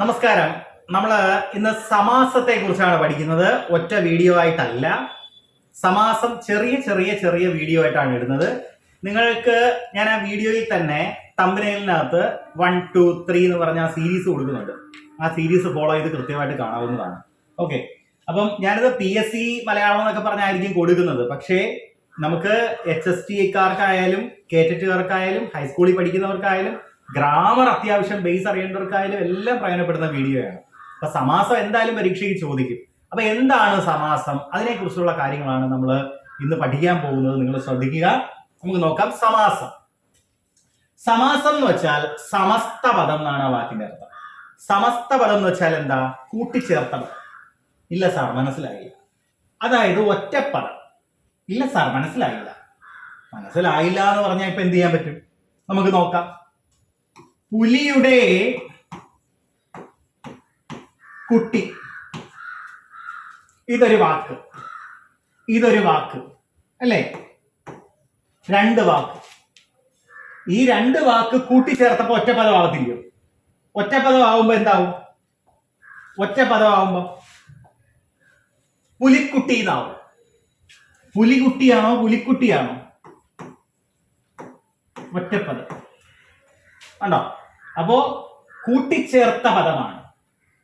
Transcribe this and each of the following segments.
നമസ്കാരം. നമ്മൾ ഇന്ന് സമാസത്തെ കുറിച്ചാണ് പഠിക്കുന്നത്. ഒറ്റ വീഡിയോ ആയിട്ടല്ല. സമാസം ചെറിയ ചെറിയ ചെറിയ വീഡിയോ ആയിട്ടാണ് ഇടുന്നത്. നിങ്ങൾക്ക് ഞാൻ ആ വീഡിയോയിൽ തന്നെ തമ്പനയിലിനകത്ത് വൺ ടു ത്രീ എന്ന് പറഞ്ഞ ആ സീരീസ് കൊടുക്കുന്നുണ്ട്. ആ സീരീസ് ഫോളോ ചെയ്ത് കൃത്യമായിട്ട് കാണാവുന്നതാണ്. ഓക്കെ അപ്പം ഞാനിത് പി എസ് സി മലയാളം എന്നൊക്കെ പറഞ്ഞായിരിക്കും കൊടുക്കുന്നത്. പക്ഷേ നമുക്ക് എച്ച് എസ് ടി കാർക്കായാലും കേറ്ററ്റുകാർക്കായാലും ഹൈസ്കൂളിൽ പഠിക്കുന്നവർക്കായാലും ഗ്രാമർ അത്യാവശ്യം ബേസ് അറിയേണ്ടവർക്കായാലും എല്ലാം പ്രയോജനപ്പെടുന്ന വീഡിയോയാണ് അപ്പൊ സമാസം എന്തായാലും പരീക്ഷയ്ക്ക് ചോദിക്കും. അപ്പൊ എന്താണ് സമാസം? അതിനെക്കുറിച്ചുള്ള കാര്യങ്ങളാണ് നമ്മൾ ഇന്ന് പഠിക്കാൻ പോകുന്നത്. നിങ്ങൾ ശ്രദ്ധിക്കുക. നമുക്ക് നോക്കാം. സമാസം. സമാസം എന്ന് വെച്ചാൽ സമസ്ത പദം എന്നാണ് ആ വാക്കിന്റെ അർത്ഥം. സമസ്ത പദം എന്ന് വെച്ചാൽ എന്താ? കൂട്ടിച്ചേർത്ത പദം ഇല്ല സാർ മനസ്സിലായില്ല. അതായത് ഒറ്റപ്പദം. ഇല്ല സാർ മനസ്സിലായില്ല. മനസ്സിലായില്ല എന്ന് പറഞ്ഞാൽ ഇപ്പൊ എന്ത് ചെയ്യാൻ പറ്റും? നമുക്ക് നോക്കാം. പുലിയുടെ കുട്ടി. ഇതൊരു വാക്ക്. ഇതൊരു വാക്ക്. അല്ലേ? രണ്ട് വാക്ക്. ഈ രണ്ട് വാക്ക് കൂട്ടിച്ചേർത്തപ്പോ ഒറ്റപ്പദമാവത്തില്ലയോ ഒറ്റപ്പദമാവുമ്പോ എന്താവും? ഒറ്റപ്പദമാവുമ്പോ പുലിക്കുട്ടി എന്നാവും പുലികുട്ടിയാണോ പുലിക്കുട്ടിയാണോ? ഒറ്റപ്പദം. കണ്ടോ? അപ്പോ കൂട്ടിച്ചേർത്ത പദമാണ്.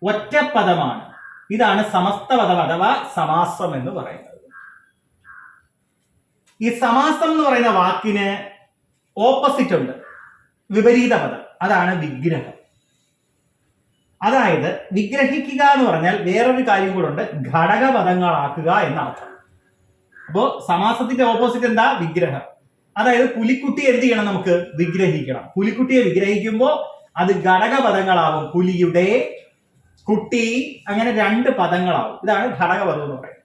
ഒറ്റ പദമാണ്. ഇതാണ് സമസ്ത പദം അഥവാ സമാസം എന്ന് പറയുന്നത്. ഈ സമാസം എന്ന് പറയുന്ന വാക്കിന് ഓപ്പോസിറ്റ് ഉണ്ട്. വിപരീത പദം. അതാണ് വിഗ്രഹം. അതായത് വിഗ്രഹിക്കുക എന്ന് പറഞ്ഞാൽ വേറൊരു കാര്യം കൂടെ ഉണ്ട്. ഘടകപദങ്ങളാക്കുക എന്നർത്ഥം. അപ്പോ സമാസത്തിന്റെ ഓപ്പോസിറ്റ് എന്താ? വിഗ്രഹം. അതായത് പുലിക്കുട്ടി എന്ത് ചെയ്യണം നമുക്ക്? വിഗ്രഹിക്കണം. പുലിക്കുട്ടിയെ വിഗ്രഹിക്കുമ്പോൾ അത് ഘടകപദങ്ങളാവും. പുലിയുടെ കുട്ടി അങ്ങനെ രണ്ട് പദങ്ങളാവും. ഇതാണ് ഘടകപദം എന്ന് പറയുന്നത്.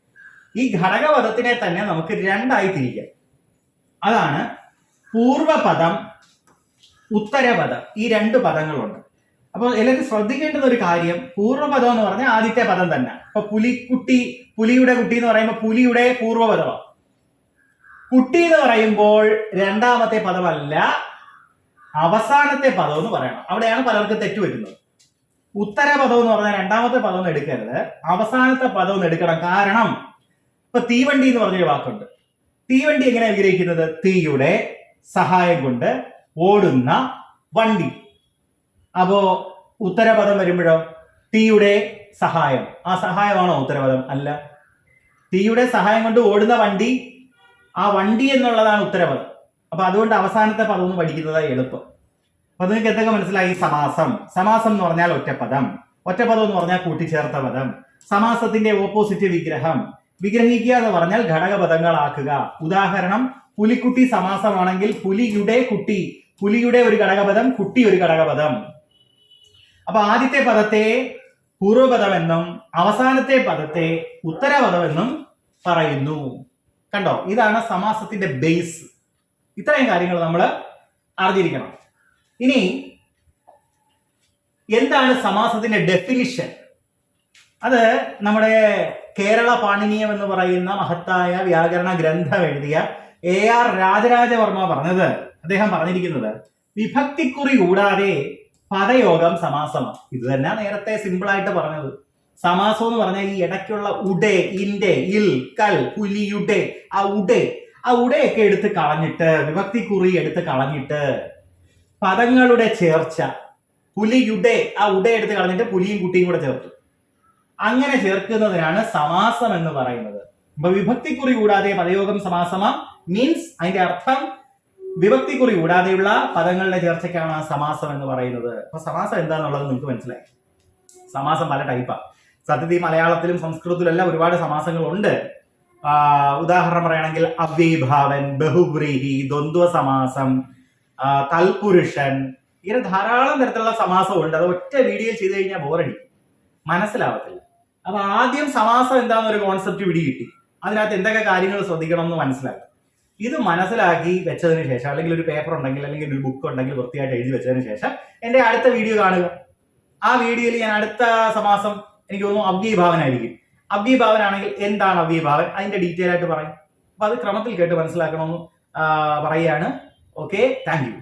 ഈ ഘടകപദത്തിനെ തന്നെ നമുക്ക് രണ്ടായി തിരിക്കാം. അതാണ് പൂർവപദം ഉത്തരപദം. ഈ രണ്ട് പദങ്ങളുണ്ട്. അപ്പോൾ എല്ലാവരും ശ്രദ്ധിക്കേണ്ടുന്ന ഒരു കാര്യം പൂർവപദം എന്ന് പറഞ്ഞാൽ ആദ്യത്തെ പദം തന്നെ. അപ്പൊ പുലിക്കുട്ടി പുലിയുടെ കുട്ടി എന്ന് പറയുമ്പോൾ പുലിയുടെ പൂർവപദമാണ് കുട്ടി എന്ന് പറയുമ്പോൾ രണ്ടാമത്തെ പദമല്ല അവസാനത്തെ പദം എന്ന് പറയണം. അവിടെയാണ് പലർക്കും തെറ്റ് വരുന്നത്. ഉത്തരപദം എന്ന് പറഞ്ഞാൽ രണ്ടാമത്തെ പദം എടുക്കരുത്. അവസാനത്തെ പദം എടുക്കണം. കാരണം ഇപ്പൊ തീവണ്ടി എന്ന് പറഞ്ഞൊരു വാക്കുണ്ട്. തീവണ്ടി എങ്ങനെ വിഗ്രഹിക്കുന്നത്? തീയുടെ സഹായം കൊണ്ട് ഓടുന്ന വണ്ടി. അപ്പോ ഉത്തരപദം വരുമ്പോഴോ? തീയുടെ സഹായം. ആ സഹായമാണോ ഉത്തരപദം? അല്ല. തീയുടെ സഹായം കൊണ്ട് ഓടുന്ന വണ്ടി ആ വണ്ടി എന്നുള്ളതാണ് ഉത്തരപദം. അപ്പൊ അതുകൊണ്ട് അവസാനത്തെ പദം ഒന്ന് പഠിക്കുന്നത് എളുപ്പം. അപ്പൊ നിങ്ങൾക്ക് എന്തൊക്കെ മനസ്സിലായി? സമാസം. സമാസം എന്ന് പറഞ്ഞാൽ ഒറ്റപ്പദം. ഒറ്റപ്പദം എന്ന് പറഞ്ഞാൽ കൂട്ടിച്ചേർത്ത പദം. സമാസത്തിന്റെ ഓപ്പോസിറ്റ് വിഗ്രഹം. വിഗ്രഹിക്കുക എന്ന് പറഞ്ഞാൽ ഘടകപദങ്ങളാക്കുക. ഉദാഹരണം പുലിക്കുട്ടി സമാസമാണെങ്കിൽ പുലിയുടെ കുട്ടി. പുലിയുടെ ഒരു ഘടകപദം കുട്ടി ഒരു ഘടകപദം. അപ്പൊ ആദ്യത്തെ പദത്തെ പൂർവപദമെന്നും അവസാനത്തെ പദത്തെ ഉത്തരപദമെന്നും പറയുന്നു. കണ്ടോ? ഇതാണ് സമാസത്തിന്റെ ബേസ് ഇത്രയും കാര്യങ്ങൾ നമ്മൾ അറിഞ്ഞിരിക്കണം. ഇനി എന്താണ് സമാസത്തിന്റെ ഡെഫിനിഷൻ അത് നമ്മുടെ കേരള പാണിനീയം എന്ന് പറയുന്ന മഹത്തായ വ്യാകരണ ഗ്രന്ഥം എഴുതിയ എ ആർ രാജരാജവർമ്മ പറഞ്ഞത്. അദ്ദേഹം പറഞ്ഞിരിക്കുന്നത് വിഭക്തിക്കുറി കൂടാതെ പദയോഗം സമാസമാണ് ഇത് തന്നെ നേരത്തെ സിമ്പിൾ ആയിട്ട് പറഞ്ഞത്. സമാസം എന്ന് പറഞ്ഞാൽ ഈ ഇടയ്ക്കുള്ള ഉടേ ഇന്റെ ഇൽ കൽ പുലിയുടെ ആ ഉഡെ ആ ഉടയൊക്കെ എടുത്ത് കളഞ്ഞിട്ട് വിഭക്തിക്കുറി എടുത്ത് കളഞ്ഞിട്ട് പദങ്ങളുടെ ചേർച്ച പുലിയുടെ ആ ഉട എടുത്ത് കളഞ്ഞിട്ട് പുലിയും കുട്ടിയും കൂടെ ചേർത്തു. അങ്ങനെ ചേർക്കുന്നതിനാണ് സമാസം എന്ന് പറയുന്നത്. അപ്പൊ വിഭക്തിക്കുറി കൂടാതെ പദയോഗം സമാസമാ മീൻസ് അതിന്റെ അർത്ഥം വിഭക്തിക്കുറി കൂടാതെയുള്ള പദങ്ങളുടെ ചേർച്ചയ്ക്കാണ് ആ സമാസം എന്ന് പറയുന്നത്. അപ്പൊ സമാസം എന്താണെന്നുള്ളത് നിങ്ങൾക്ക് മനസ്സിലായി. സമാസം പല ടൈപ്പാണ് സത്യത്തിൽ മലയാളത്തിലും സംസ്കൃതത്തിലും എല്ലാം ഒരുപാട് സമാസങ്ങളുണ്ട്. ഉദാഹരണം പറയുകയാണെങ്കിൽ അവ്യഭാവൻ ബഹുബ്രീഹി ദ്വന്ദ്വ സമാസം തൽപുരുഷൻ ഇങ്ങനെ ധാരാളം തരത്തിലുള്ള സമാസമുണ്ട് അത് ഒറ്റ വീഡിയോയിൽ ചെയ്ത് കഴിഞ്ഞാൽ ബോറടി മനസ്സിലാവത്തില്ല. അപ്പൊ ആദ്യം സമാസം എന്താണെന്നൊരു കോൺസെപ്റ്റ് പിടി കിട്ടി. അതിനകത്ത് എന്തൊക്കെ കാര്യങ്ങൾ ശ്രദ്ധിക്കണം എന്ന് മനസ്സിലാക്കി. ഇത് മനസ്സിലാക്കി വെച്ചതിന് ശേഷം അല്ലെങ്കിൽ ഒരു പേപ്പർ ഉണ്ടെങ്കിൽ അല്ലെങ്കിൽ ഒരു ബുക്ക് ഉണ്ടെങ്കിൽ വൃത്തിയായിട്ട് എഴുതി വെച്ചതിന് ശേഷം എന്റെ അടുത്ത വീഡിയോ കാണുക. ആ വീഡിയോയിൽ ഞാൻ അടുത്ത സമാസം എനിക്ക് തോന്നുന്നു അവ്യഭാവനായിരിക്കും അവ്യഭാവനാണെങ്കിൽ എന്താണ് അവ്യഭാവൻ അതിന്റെ ഡീറ്റെയിൽ ആയിട്ട് പറയും. അപ്പൊ അത് ക്രമത്തിൽ കേട്ട് മനസ്സിലാക്കണമെന്ന് പറയുകയാണ്. Okay thank you